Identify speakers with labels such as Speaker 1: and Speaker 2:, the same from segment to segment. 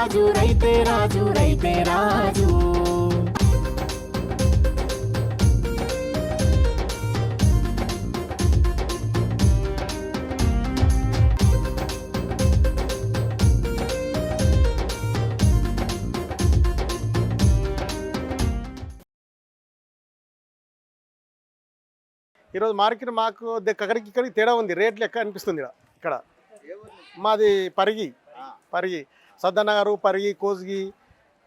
Speaker 1: రాజు రైతే రాజు రైతే రాజు.
Speaker 2: ఈరోజు మార్కెట్ మాకు అక్కడికి ఇక్కడికి తేడా ఉంది. రేట్లు ఎక్క అనిపిస్తుంది ఈడ- ఇక్కడ. మాది పరిగి. పరిగి. సద్దనగరు పరిగి కోసిగి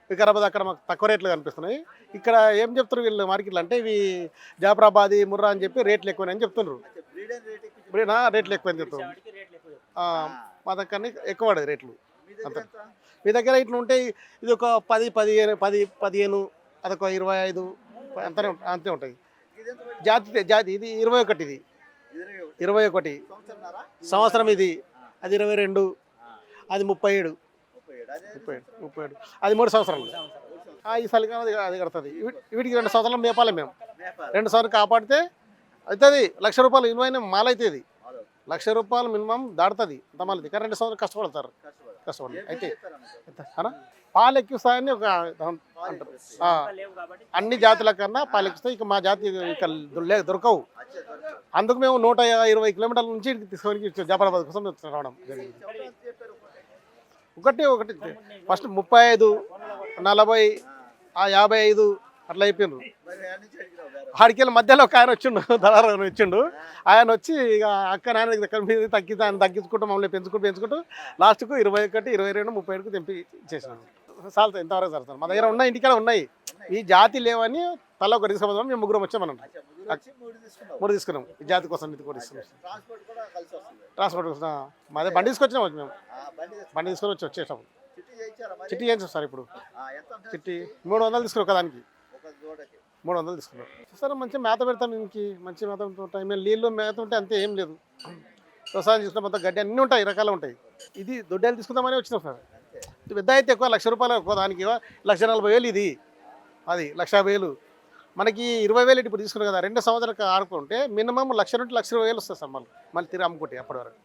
Speaker 2: వికారాబాద్ అక్కడ మాకు తక్కువ రేట్లు కనిపిస్తున్నాయి. ఇక్కడ ఏం చెప్తారు వీళ్ళు మార్కెట్లు అంటే ఇవి జాఫరాబాది ముర్రా అని చెప్పి రేట్లు ఎక్కువ అని చెప్తున్నారు. ఇప్పుడు నా రేట్లు ఎక్కువ అని చెప్తారు ఆ, మా దగ్గర ఎక్కువ పడేది రేట్లు. అంత. మీ దగ్గర ఇట్లా ఉంటే ఇది ఒక పది పదిహేను పది పదిహేను అదొక ఇరవై ఐదు అంతనే అంతే ఉంటాయి. జాతి జాతి ఇది ఇరవై ఒకటి ఇది. ఇరవై ఒకటి. సంవత్సరం ఇది. అది ఇరవై రెండు. అది ముప్పై ఏడు. ముప్పై ఏడు ముప్పై ఏడు అది మూడు సంవత్సరాలు. ఆ, ఈ చలికాలం అది అది కడుతుంది. వీటికి రెండు సంవత్సరాలు మేపాలి మేము. రెండు సంవత్సరాలు కాపాడితే అవుతుంది లక్ష రూపాయలు విలువైన మాల అవుతుంది లక్ష రూపాయలు మినిమం దాడుతుంది అంత మాలది కానీ రెండు సంవత్సరాలు కష్టపడతారు. కష్టపడి అయితే? పాలు ఎక్కిస్తాయని ఒక అంటారు. అన్ని జాతుల కన్నా పాలు ఎక్కిస్తాయి ఇక మా జాతి ఇక దొరకవు. అందుకు మేము నూట ఇరవై కిలోమీటర్ల నుంచి తీసుకొని జాఫరాబాద్ కోసం రావడం జరిగింది. ఒకటి ఒకటి. ఫస్ట్ ముప్పై ఐదు నలభై ఆ యాభై ఐదు అట్లా అయిపోయినారు ఆడికెళ్ళి మధ్యలో ఒక ఆయన వచ్చిండు దళారు వచ్చిండు. ఆయన వచ్చి ఇక అక్క నాన్న దగ్గర మీద తగ్గి ఆయన తగ్గించుకుంటూ మమ్మల్ని పెంచుకుంటూ పెంచుకుంటూ లాస్ట్కు ఇరవై ఒకటి ఇరవై రెండు ముప్పై ఏడుకు తెంపి ఇచ్చేసినాను సార్ ఎంతవరకు సార్ మా దగ్గర ఉన్నాయి ఇంటికాడ ఉన్నాయి. ఈ జాతి లేవని తల ఒక తీసుకుపోదాం మేము ముగ్గురం వచ్చామనండి మూడు తీసుకున్నాం. ఈ జాతి కోసం ఇది కూడా ట్రాన్స్పోర్ట్ మాదే బండి తీసుకొచ్చినాం మేము. బండి తీసుకొని వచ్చి వచ్చేసాం చిట్టి చేయించాం సార్ ఇప్పుడు. చిట్టి మూడు వందలు తీసుకున్నాం ఒకదానికి మూడు వందలు తీసుకున్నాం. సార్ మంచి మేత పెడతాం ఇంకి. మంచి మేత ఉంటాయి. మేము నీళ్ళు మేత ఉంటే అంతే ఏం లేదు. వ్యవసాయం చేసుకున్న మొత్తం గడ్డి అన్నీ ఉంటాయి రకాలు ఉంటాయి. ఇది దొడ్డలు తీసుకుందామని వచ్చినాం సార్. పెద్ద అయితే ఎక్కువ లక్ష రూపాయలు ఎక్కువ దానికి లక్ష నలభై వేలు ఇది. అది లక్ష వేలు. మనకి ఇరవై వేలు ఇప్పుడు తీసుకున్నాం కదా రెండు సంవత్సరాలకు ఆడుకుంటే మినిమం లక్ష నుండి లక్ష ఇరవై వేలు వస్తుంది సార్ మళ్ళీ మళ్ళీ తిరిగి అమ్ముకుంటే అప్పటి వరకు.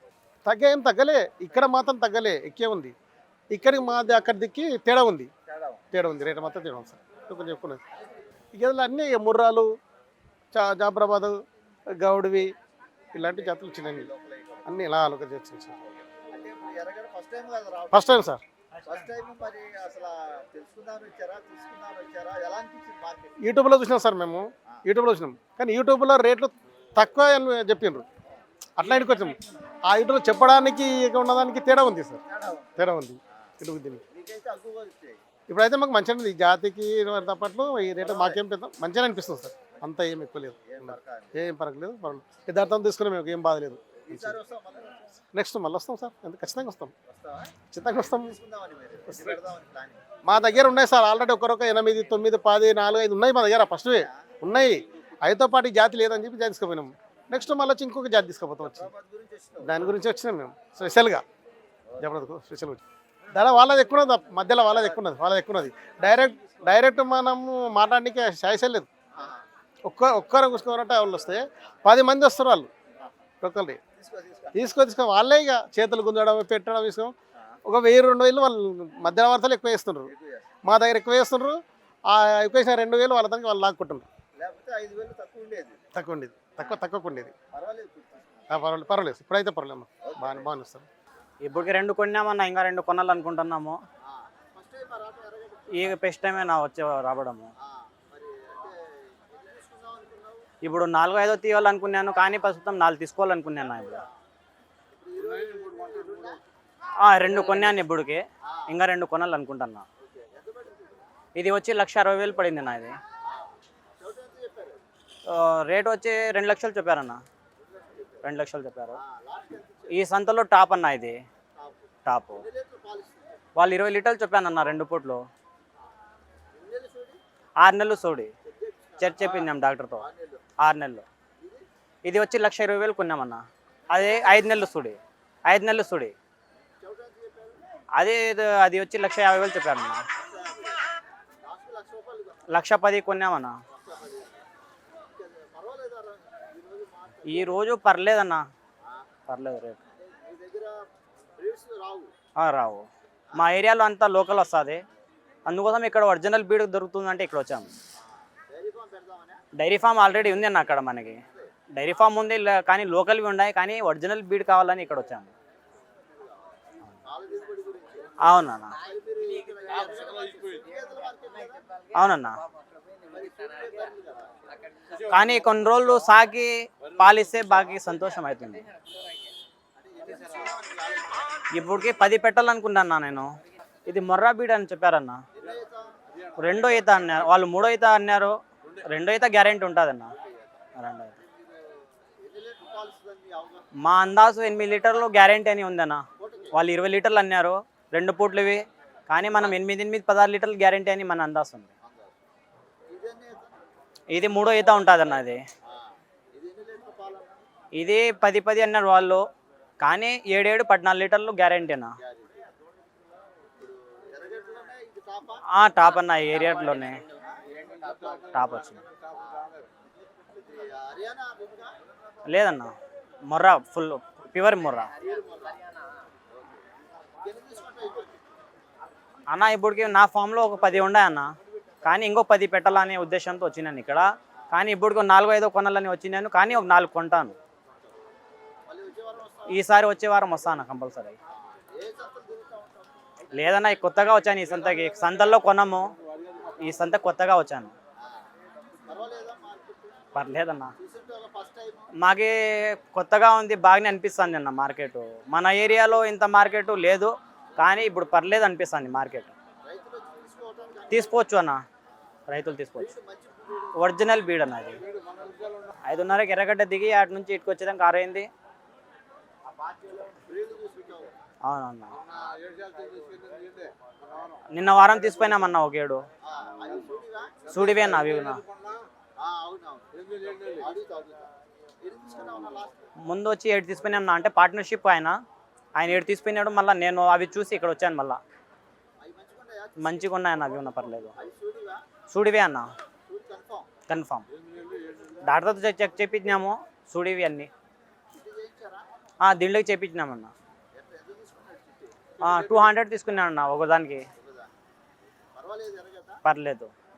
Speaker 2: తగ్గే ఏం తగ్గలే ఇక్కడ మాత్రం తగ్గలే ఎక్కే ఉంది. ఇక్కడికి మాది అక్కడ దిక్కి తేడా ఉంది. తేడా ఉంది రేటు మాత్రం తేడా ఉంది సార్. కొంచెం చెప్పుకున్నది. ఇక అన్నీ ముర్రాలు చా జాఫరాబాద్ గౌడ్వి ఇలాంటి జాతులు చిన్నవి. అన్నీ ఇలా ఆలోచన sir. First time sir.
Speaker 3: First time మరి అసలు తెలుసుకుందామని వచ్చారా తీసుకుందామని వచ్చారా? ఎలా అనిపించింది మార్కెట్
Speaker 2: యూట్యూబ్లో చూసినాం సార్ మేము. యూట్యూబ్లో చూసినాం. కానీ యూట్యూబ్లో రేట్లు తక్కువ అని చెప్పిండ్రు అట్లా ఇంటికి వచ్చాం. ఆ యూట్యూబ్లో చెప్పడానికి ఇక ఉన్నదానికి తేడా ఉంది సార్.
Speaker 3: తేడా ఉంది.
Speaker 2: ఇటు దీనికి ఇప్పుడైతే మాకు మంచిగా ఉంది ఈ జాతికి తప్పట్లు ఈ రేటు మాకేం పెద్ద మంచిగా అనిపిస్తుంది సార్. అంత ఏం ఎక్కువ లేదు.
Speaker 3: ఏం
Speaker 2: పరగలేదు పర్వాలేదు. యథార్థం తీసుకునే మేము ఏం బాధ లేదు. నెక్స్ట్ మళ్ళీ వస్తాం సార్. ఎంత ఖచ్చితంగా వస్తాం. ఖచ్చితంగా వస్తాం. మా దగ్గర ఉన్నాయి సార్. ఆల్రెడీ ఒకరొక ఎనిమిది తొమ్మిది పది నాలుగు ఐదు ఉన్నాయి మా దగ్గర ఫస్ట్ ఉన్నాయి. ఐదుతో పాటు జాతి లేదని చెప్పి జాతి తీసుకుపోయినాం. నెక్స్ట్ మళ్ళీ వచ్చి ఇంకొక జాతి తీసుకుపోతాం వచ్చి. దాని గురించి వచ్చినాం మేము. స్పెషల్గా జబర్దస్త్ స్పెషల్ వచ్చి ధర వాళ్ళది ఎక్కువ ఉన్నది. మధ్యలో వాళ్ళది ఎక్కువ ఉన్నది. వాళ్ళది ఎక్కువ ఉన్నది. డైరెక్ట్ డైరెక్ట్ మనము మాట్లాడడానికి ఛాయిసే లేదు.
Speaker 3: ఆహా.
Speaker 2: ఒక్క ఒక్కరు కూర్చుకోవాలంటే వాళ్ళు వస్తే పది మంది వస్తారు వాళ్ళు. ఒక్కరి
Speaker 3: తీసుకో తీసుకో.
Speaker 2: వాళ్ళే ఇక చేతులు గుంజడం పెట్టడం తీసుకో. ఒక వెయ్యి రెండు వేలు వాళ్ళు మధ్యలో వార్తలు ఎక్కువ వేస్తున్నారు. మా దగ్గర ఎక్కువ వేస్తున్నారు ఆ ఎక్కువ వేసిన రెండు వేలు వాళ్ళ దానికి వాళ్ళు లాక్కుంటున్నారు.
Speaker 3: లేకపోతే ఐదు వేలు తక్కువ ఉండేది.
Speaker 2: తక్కువ తక్కువ తక్కువ ఉండేది.
Speaker 3: పర్వాలేదు
Speaker 2: పర్వాలేదు పర్వాలేదు. ఇప్పుడైతే పర్వాలేదు బాగా బాగానే వస్తారు
Speaker 4: ఇప్పటికి రెండు కొన్నామన్నా ఇంకా రెండు కొనాలనుకుంటున్నాము.
Speaker 3: ఫస్ట్.
Speaker 4: ఈ పెస్ట్ టైమే నా వచ్చే రావడము
Speaker 3: ఆ, మరి అంటే ఎన్ని తీసుకుందాం అనుకున్నావు
Speaker 4: ఇప్పుడు నాలుగో ఐదో తీయాలనుకున్నాను కానీ ప్రస్తుతం నాలుగు తీసుకోవాలనుకున్నాను ఇప్పుడు. రెండు కొన్నాను ఇప్పుడుకి. ఇంకా రెండు కొనాలనుకుంటున్నా. ఇది వచ్చి లక్ష అరవై వేలు పడింది నా ఇది. రేట్ వచ్చి రెండు లక్షలు చెప్పారన్న. రెండు లక్షలు చెప్పారు. ఈ సంతలో టాప్ అన్న ఇది.
Speaker 3: టాప్.
Speaker 4: వాళ్ళు ఇరవై లీటర్లు చెప్పానన్న రెండు పూట్లు. ఆరు నెలలు సోడి. చర్చ చెప్పిందాం డాక్టర్తో.
Speaker 3: ఆరు నెలలు.
Speaker 4: ఇది వచ్చి లక్ష ఇరవై వేలు కొన్నామన్న. అదే ఐదు నెలలు సుడి. ఐదు నెలలు సుడి. అదే ఇది- అది వచ్చి లక్ష యాభై వేలు చెప్పారన్న.
Speaker 3: లక్ష
Speaker 4: పది కొన్నామన్న.
Speaker 3: ఈరోజు
Speaker 4: ఈ రోజు పర్లేదన్న. పర్లేదు రేట్
Speaker 3: రావు
Speaker 4: రావు. మా ఏరియాలో అంతా లోకల్ వస్తుంది. అందుకోసం ఇక్కడ ఒరిజినల్ బీడ్ దొరుకుతుందంటే ఇక్కడ వచ్చాము.
Speaker 3: డైరీ ఫామ్
Speaker 4: ఆల్రెడీ ఉంది అన్న అక్కడ మనకి. డైరీ ఫామ్ ఉంది కానీ లోకల్వి ఉన్నాయి కానీ ఒరిజినల్ బీడ్ కావాలని ఇక్కడ వచ్చాము అవునన్నా. అవునన్న.
Speaker 3: అవునన్నా
Speaker 4: కానీ కొన్ని రోజులు సాకి పాలిస్తే బాగా సంతోషం అవుతుంది. ఇప్పటికి పది పెట్టాలనుకుంటున్నా నేను. ఇది మొర్రా బీడ్ అని చెప్పారన్న. రెండో ఈత అన్నారు వాళ్ళు మూడో ఈత అన్నారు. రెండో అయితే గ్యారెంటీ
Speaker 3: ఉంటుంది అన్న మా
Speaker 4: అందాజు ఎనిమిది లీటర్లు గ్యారెంటీ అని ఉందన్న. వాళ్ళు ఇరవై లీటర్లు అన్నారు. రెండు పూట్లు ఇవి కానీ మనం ఎనిమిది ఎనిమిది పదహారు లీటర్లు గ్యారెంటీ అని మన అందాజు ఉంది. ఇది మూడో ఈత ఉంటుందన్న అది.
Speaker 3: ఇది
Speaker 4: పది పది అన్నారు వాళ్ళు. కానీ ఏడేడు పద్నాలుగు లీటర్లు గ్యారెంటీనా
Speaker 3: టాప్
Speaker 4: అన్న ఈ ఏరియాలోనే. టాప్ వచ్చింది. లేదన్న మొర్రా ఫుల్ ప్యూర్ మొర్రా. అన్న ఇప్పటికి నా ఫామ్లో ఒక పది ఉన్నాయి అన్న. కానీ ఇంకో పది పెట్టాలనే ఉద్దేశంతో వచ్చినాను ఇక్కడ. కానీ ఇప్పటికి నాలుగో ఐదో కొనాలని వచ్చినాను. కానీ ఒక నాలుగు కొంటాను.
Speaker 3: వచ్చే వారం
Speaker 4: ఈసారి వచ్చే వారం వస్తాను కంపల్సరీ. లేదన్నా కొత్తగా వచ్చాను ఈ సంతకి. సంతల్లో కొనము. ఈ సంత కొత్తగా వచ్చాను. పర్లేదన్నా.
Speaker 3: మార్కెట్
Speaker 4: మాకి కొత్తగా ఉంది బాగానే అనిపిస్తుంది అన్న మార్కెట్. మన ఏరియాలో ఇంత మార్కెట్ లేదు కానీ ఇప్పుడు పర్లేదు అనిపిస్తుంది మార్కెట్. తీసుకోవచ్చు అన్న. రైతులు తీసుకోవచ్చు. ఒరిజినల్ బీడ్ అన్న అది ఐదున్నరకి ఎర్రగడ్డ దిగి అటు నుంచి ఇటుకు వచ్చేదానికి అవునన్నా. నిన్న వారం తీసుకుపోయినామన్నా ఒక ఏడు సూడివే అన్న అవి ముందు వచ్చి ఏడు తీసుకున్నాం అంటే పార్ట్నర్షిప్ ఆయన. ఆయన ఏడు తీసుకున్నాడు మళ్ళీ నేను అవి చూసి ఇక్కడ వచ్చాను మళ్ళీ.
Speaker 3: మంచిగా
Speaker 4: ఉన్నాయన్న అవి ఉన్న పర్లేదు. సూడివే అన్న?
Speaker 3: కన్ఫామ్.
Speaker 4: డాక్టర్తో చెక్ చెక్ సూడివి అన్నీ. దీంట్లోకి చేపించినామన్న
Speaker 3: ఎంత ఎంత తీసుకున్నాడు చిట్టి
Speaker 4: టూ హండ్రెడ్ తీసుకున్నాను అన్న ఒకదానికి. పర్లేదు.